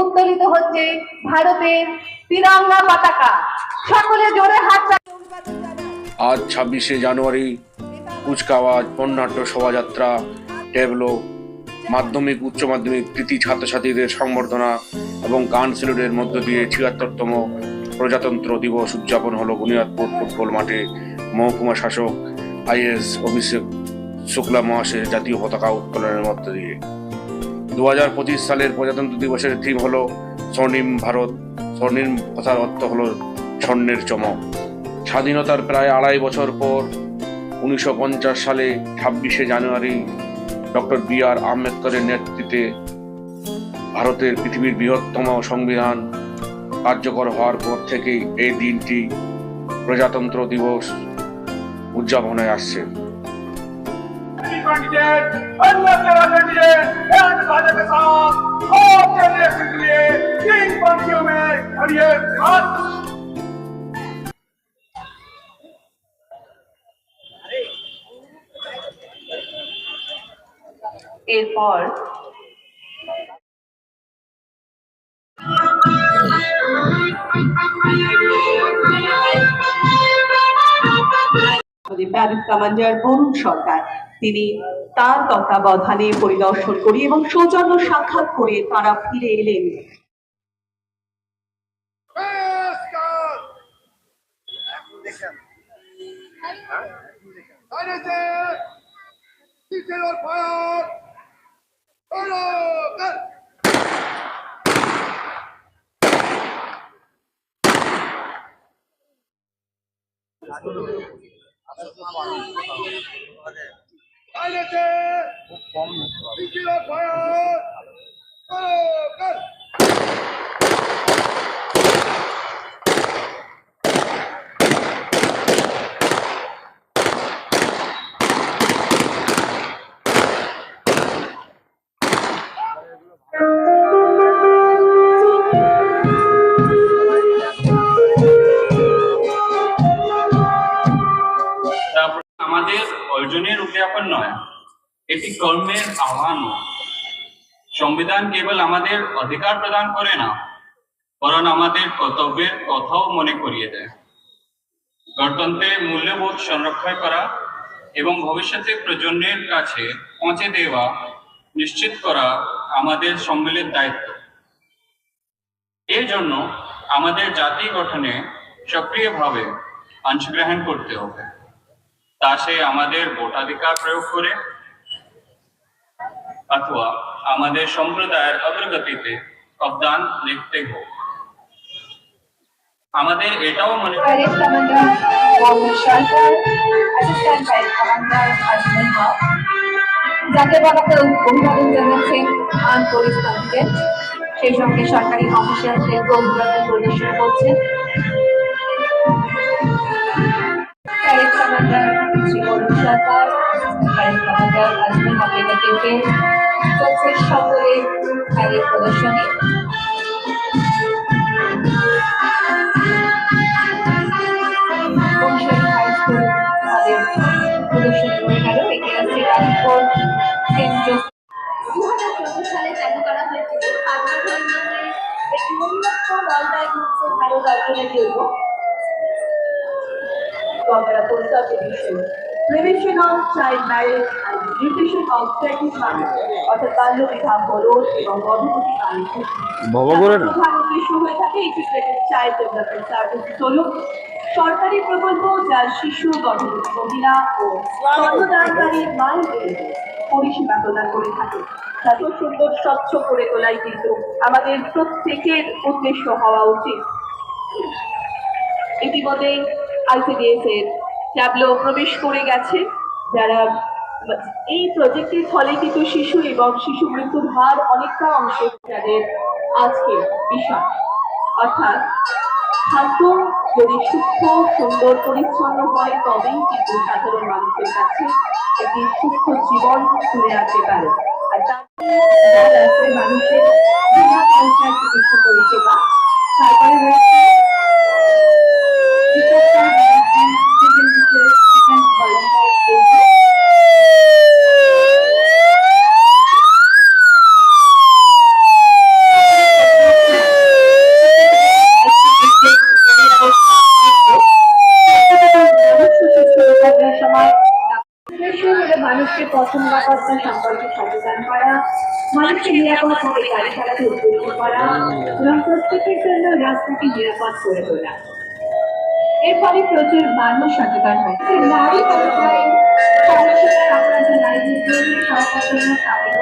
উত্তোলিত হচ্ছে ভারতের তিরঙ্গা পতাকা। সকলে জোরে হাত। আজ ছাব্বিশে জানুয়ারি, কুচকাওয়াজ বর্ণাঢ্য শোভাযাত্রা, ট্যাবলো, মাধ্যমিক, উচ্চ মাধ্যমিক, কৃতি ছাত্রছাত্রীদের সংবর্ধনা এবং গান সিলেটের মধ্য দিয়ে ছিয়াত্তরতম প্রজাতন্ত্র দিবস উদযাপন হলো বুনিয়াদপুর ফুটবল মাঠে। মহকুমা শাসক আইএস অভিষেক শুক্লা মহাশয়ের জাতীয় পতাকা উত্তোলনের মধ্য দিয়ে। দু হাজার পঁচিশ সালের প্রজাতন্ত্র দিবসের থিম হলো স্বর্ণিম ভারত, স্বর্ণিম কথার অর্থ হলো স্বর্ণের চমক। স্বাধীনতার প্রায় আড়াই বছর পর উনিশশো পঞ্চাশ সালে ছাব্বিশে জানুয়ারি ডক্টর বি আর আম্বেদকরের নেতৃত্বে ভারতের পৃথিবীর বৃহত্তম সংবিধান কার্যকর হওয়ার পর থেকেই এই দিনটি প্রজাতন্ত্র দিবস উদযাপনে আসছে। कैंडिडेट अन्य मेरा कैंडिडेट एंड भाजपा के साथ होम जनरेशन के लिए तीन पार्टियों में खड़िए हाथ এরপর আমাদের প্যারেড কমান্ডার বরুণ সরকার তিনি তার তত্ত্বাবধানে পরিদর্শন করি এবং সৌজন্য সাক্ষাৎ করে তারা ফিরে এলেন। पायलट है किसी का पाया करो कर অর্জনের উদ্যাপন নয়। এটি কর্মের আহ্বান। সংবিধান কেবল আমাদের অধিকার প্রদান করে না, বরং আমাদের কর্তব্যের কথাও মনে করিয়ে দেয়। গণতন্ত্রের মূল্যবোধ সংরক্ষণ করা এবং ভবিষ্যতে প্রজন্মের কাছে পৌঁছে দেওয়া নিশ্চিত করা আমাদের সম্মিলিত দায়িত্ব। এর জন্য আমাদের জাতি গঠনে সক্রিয়ভাবে অংশগ্রহণ করতে হবে। তা সে আমাদের ভোটাধিকার প্রয়োগ করে অথবা আমাদের সম্প্রদায়ের অগ্রগতিতে অবদান লিখতে হোক। আমাদের এটাও মনে জাতীয় পতাকা অভিবাদন জানাচ্ছেন পুলিশ সেই সঙ্গে সরকারি অফিসিয়ালদের অভিবাদন পরিদর্শন করছেন কমান্ডার আজমল হকের নেতৃত্বে চলছে সকলে প্যারেড প্রদর্শনী তাদের প্রদর্শনী হয়ে গেল এগিয়ে আছে রাজপুর সেন্ট জোসেফ দু হাজার চোদ্দ সালে চালু করা হয়েছিল পাবনা ধর্মের একটি উন্নত বলদায় হচ্ছে ভারত অর্জনের জন্য আমরা পরিচর্য বিষয় prevention of child marriage and nutrition of pregnant mother অর্থাৎ বাল্য বিবাহ বরণ এবং গর্ভবতী নারীদের প্রধান উদ্দেশ্য হয়ে থাকে ইন্টিগ্রেটেড চাইল্ড ডেভেলপমেন্ট সার্ভিস হল সরকারি প্রকল্প যা শিশু গর্ভবতী মহিলা ও স্তন্যদানকারী মায়েদের পরিষেবা প্রদান করে থাকে। এত সুন্দর স্বচ্ছ করে তোলাই কিন্তু আমাদের প্রত্যেকের উদ্দেশ্য হওয়া উচিত। ইতিমধ্যে আইসিডিএস এর ট্যাবলো প্রবেশ করে গেছে। যারা এই প্রজেক্টের ফলে কিন্তু শিশু এবং শিশু মৃত্যুর হার অনেকটা অংশে যাদের আজকে বিষয় অর্থাৎ খাদ্য যদি সুস্থ, সুন্দর, পরিচ্ছন্ন হয়, তবেই কিন্তু সাধারণ মানুষের কাছে একটি সুস্থ জীবন তুলে আনতে পারে। আর তার মানুষের পরিষেবা তারপরে মানুষকে প্রথম নিরাপত্তা সম্পর্কে সচেতন করা মানুষকে নিরাপদভাবে গাড়ি চালাতে উদ্বুদ্ধ করা এবং প্রত্যেকের জন্য রাস্তাকে নিরাপদ করে তোলা। এরপরে প্রচুর মানুষ সচেতন হয়। নারী পর্যায়ে নারীদের জন্য প্রকল্প